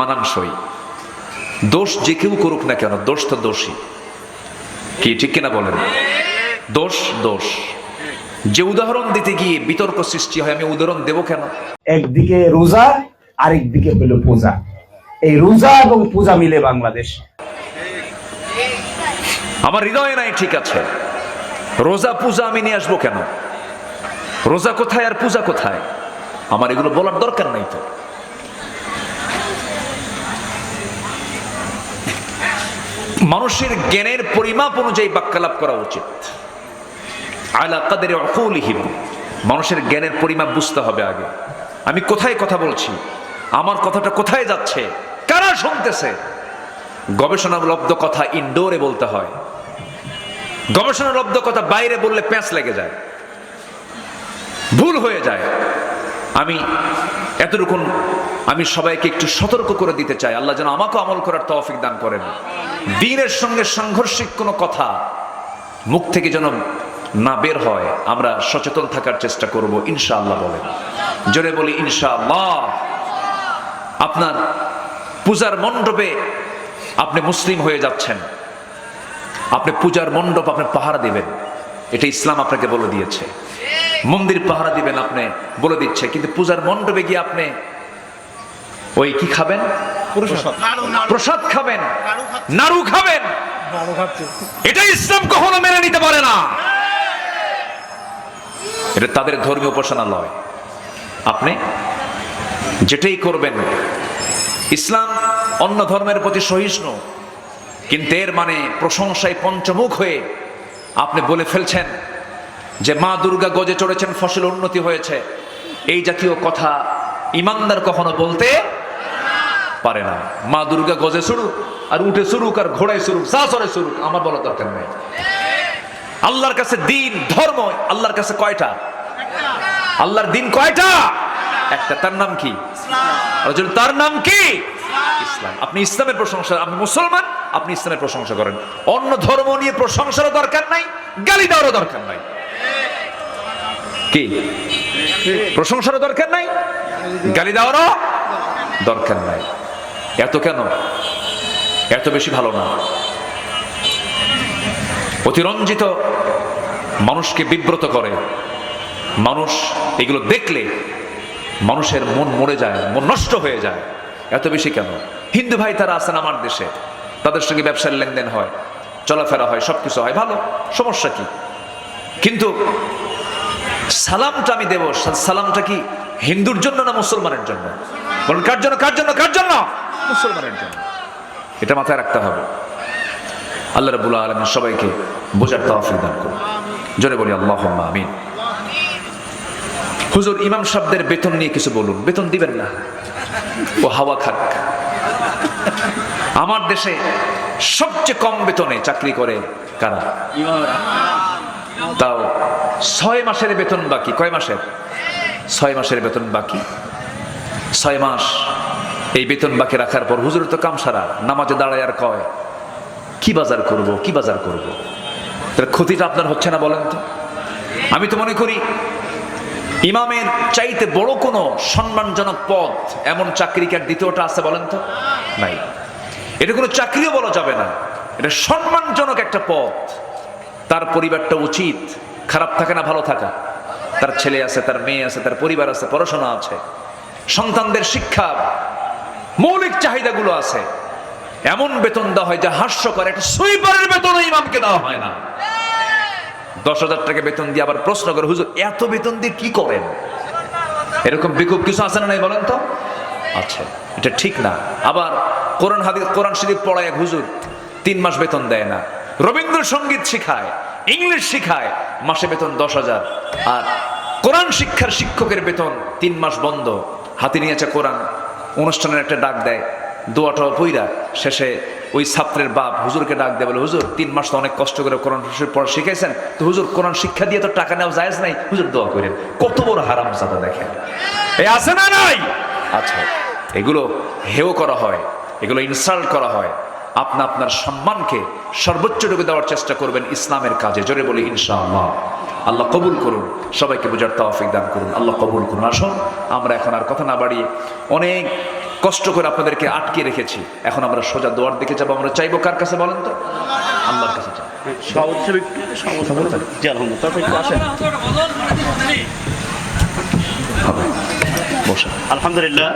মানানসই। দোষ যে কেউ করুক না কেন দোষ তো দোষী কি ঠিক কিনা বলেন? দোষ দোষ। যে উদাহরণ দিতে গিয়ে বিতর্ক সৃষ্টি হয় আমি উদাহরণ দেব কেন? একদিকে রোজা আরেকদিকে হলো পূজা। এই রোজা এবং পূজা মিলে বাংলাদেশ। আমার হৃদয়ে নাই ঠিক আছে। রোজা পূজা আমি নিয়ে আসব কেন? রোজা কোথায় আর পূজা কোথায়? আমার এগুলো বলার দরকার নাই তো। মানুষের জ্ঞানের পরিমাপ অনুযায়ী বাক্যালাপ করা উচিত। আলা কাদের অকৌলিহীন মানুষের জ্ঞানের পরিমাপ বুঝতে হবে আগে। আমি কোথায় কথা বলছি? আমার কথাটা কোথায় যাচ্ছে? কারা শুনতেছে? গবেষণালব্ধ কথা ইনডোরে বলতে হয়। গবেষণালব্ধ কথা বাইরে বললে প্যাঁচ লেগে যায়। ভুল হয়ে যায়। আমি এতটুকু আমি সবাইকে একটু সতর্ক করে দিতে চাই। আল্লাহ যেন আমাকে আমল করার তৌফিক দান করেন। দিনের সঙ্গে সাংঘর্ষিক কোনো কথা মুখ থেকে যেন না বের হয়, আমরা সচেতন থাকার চেষ্টা করব, ইনশাআল্লাহ বলেন। জোরে বলি, ইনশাআল্লাহ। আপনার পূজার মণ্ডপে আপনি মুসলিম হয়ে যাচ্ছেন। আপনি পূজার মণ্ডপ আপনি পাহারা দিবেন। এটা ইসলাম আপনাকে বলে দিয়েছে। মন্দির পাহারা দিবেন আপনি বলে দিচ্ছে। কিন্তু পূজার মণ্ডপে গিয়ে আপনি ওই কি খাবেন? প্রসাদ। খাবেন। নাড়ু খাবেন। এটা ইসলাম কখনো মেনে নিতে পারে না। এটা তাদের ধর্মীয় উপাসনালয়। আপনি যেটাই করবেন ইসলাম অন্য ধর্মের প্রতি সহিষ্ণু কিন্তু এর মানে প্রশংসায় পঞ্চমুখ হয়ে আপনি বলে ফেলছেন যে মা দুর্গা গজে চড়েছেন ফসল উন্নতি হয়েছে। এই জাতীয় কথা ইমানদার কখনো বলতে পারে না। মা দুর্গা গজে শুরুক আর উঠে শুরুক আর ঘোড়ায় শুরুক সাসরে শুরুক আমার বলা দরকার নেই। আল্লাহর কাছে দিন ধর্ম আল্লাহর কাছে কয়টা? আল্লাহর দিন কয়টা? একটা তার নাম কি? তার নাম কি? ইসলাম। আপনি ইসলামের প্রশংসা আপনি মুসলমান আপনি ইসলামের প্রশংসা করেন। অন্য ধর্ম নিয়ে প্রশংসারও দরকার নাই গালি দেওয়ারও দরকার নাই। কি? প্রশংসারও দরকার নাই? গালি দেওয়ারও দরকার নাই। এত কেন? এত বেশি ভালো না। অতিরঞ্জিত মানুষকে বিব্রত করে। মানুষ এগুলো দেখলে মানুষের মন মরে যায়, মন নষ্ট হয়ে যায়। এত বেশি কেন? হিন্দু ভাই তারা আছেন আমার দেশে। তাদের সঙ্গে ব্যবসার লেনদেন হয়, চলাফেরা হয়, সবকিছু হয়, ভালো। সমস্যা কি? কিন্তু সালামটা আমি দেব। সালামটা কি হিন্দুর জন্য না মুসলমানের জন্য? বলুন কার জন্য কার জন্য কার জন্য? মুসলমানের জন্য। এটা মাথায় রাখতে হবে। আল্লাহ রাবুল আলমিন সবাইকে বোঝার তহফিল দান করুন। জোরে বলি আল্লাহ আমিন। হুজুর ইমাম সাহেবদের বেতন নিয়ে কিছু বলুন। বেতন দিবেন না। ও হাওয়া খাক। আমার দেশে সবচেয়ে কম বেতনে চাকরি করে কারা? তাও ছয় মাসের বেতন বাকি। কয় মাসের? ছয় মাসের বেতন বাকি। ছয় মাস এই বেতন বাকি রাখার পর হুজুর তো কাম সারা নামাজে দাঁড়ায় আর কয়, কি বাজার করব, কি বাজার করব? তাহলে ক্ষতিটা আপনার হচ্ছে না বলেন তো? আমি তো মনে করি, ইমামের চাইতে বড় কোনো সম্মানজনক পদ এমন চাকরি কি আর দ্বিতীয়টা আছে বলেন তো? নাই। এটা কোনো চাকরিও বলা যাবে না। এটা সম্মানজনক একটা পদ। তার পরিবারটা উচিত খারাপ থাকা না, ভালো থাকা। তার ছেলে আছে, তার মেয়ে আছে, তার পরিবার আছে, পড়াশোনা আছে। সন্তানদের শিক্ষা, মৌলিক চাহিদাগুলো আছে। এমন বেতন দেওয়া হয় যা হাস্যকর একটা সুইপারের বেতন ইমামকে দেওয়া হয় না। দশ হাজার টাকা বেতন দিয়ে আবার প্রশ্ন করে, হুজুর, এত বেতন দিয়ে কি করেন? এরকম বিক্ষোভ কিছু আছে না নাই বলেন তো? আচ্ছা এটা ঠিক না। আবার কোরআন হাদিস, কোরআন শরীফ পড়ায় এক হুজুর, তিন মাস বেতন দেয় না। রবীন্দ্রসঙ্গীত শিখায়। ইংলিশ শিখায়, মাসে বেতন দশ হাজার। আর কোরআন শিক্ষার শিক্ষকের বেতন তিন মাস বন্ধ। হাতে নিয়েছে কোরআন। অনুষ্ঠানের একটা ডাক দেয় দোয়াটা পইরা শেষে ওই ছাত্রের বাপ হুজুরকে ডাক দেয়, বলে, হুজুর, তিন মাস তো অনেক কষ্ট করে কোরআন পড়া শিখাইছেন। তো হুজুর, কোরআন শিক্ষা দিয়ে তো টাকা নেওয়া যায় নাই। হুজুর, দোয়া করেন। কত বড় হারাম জাদা দেখেন। এই আছে না নাই? আচ্ছা এগুলো হেও করা হয়, এগুলো ইনসাল্ট করা হয়। আপনা আপনার সম্মানকে সর্বোচ্চটুকু দেওয়ার চেষ্টা করবেন ইসলামের কাজে। জোরে বলি ইনশাআল্লাহ। আল্লাহ কবুল করুন। সবাইকে বোঝার তৌফিক দান করুন। আল্লাহ কবুল করুন। আসুন আমরা এখন আর কথা না বাড়িয়ে অনেক কষ্ট করে আপনাদেরকে আটকে রেখেছি। এখন আমরা সোজা দোয়ার দিকে যাব। আমরা চাইব কার কাছে বলেন তো? আল্লাহর কাছে আলহামদুলিল্লাহ।